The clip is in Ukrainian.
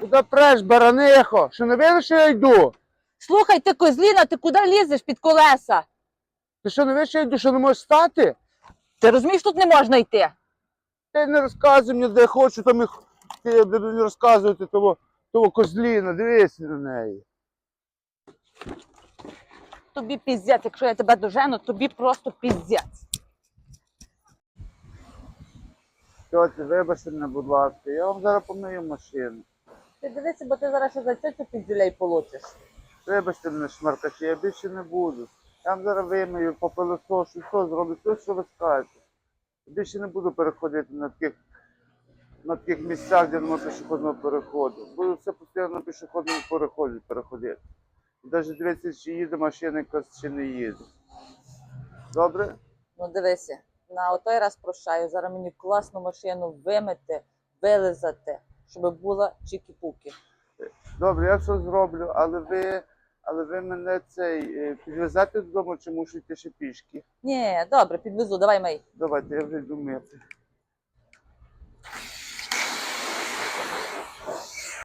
Куди преш, баранихо? Що не видиш, що я йду? Слухай, ти козліна, ти куди лізеш під колеса? Ти що не видиш, що я йду, що не можеш стати? Ти розумієш, тут не можна йти. Ти не розказуй мені, де хочу, там їх ти буду не розказувати того, того козліна, дивись на неї. Тобі піздець, якщо я тебе дожену, тобі просто піздець. Тьоті, вибачте мене, будь ласка, я вам зараз помию машину. Ти дивися, бо ти зараз ще за цю піздюлей получиш. Вибачте мене, шмаркачі, я більше не буду. Я вам зараз вимию, попилосошу, що зроблю, все, що ви скажете. Більше не буду переходити на таких, на таких місцях, де немає пішохідного переходу. Буду все постійно на пішохідному переході переходити. І навіть дивитися, чи їде машина, якась чи не їде. Добре? Ну дивися, на отой раз прощаю. Зараз мені класну машину вимити, вилизати, щоб була чікі-пуки. Добре, я все зроблю, але ви, але ви мене цей е, підвезете додому чи мушу йти ще пішки? Ні, добре, підвезу, давай май. Давайте, я вже йду мити.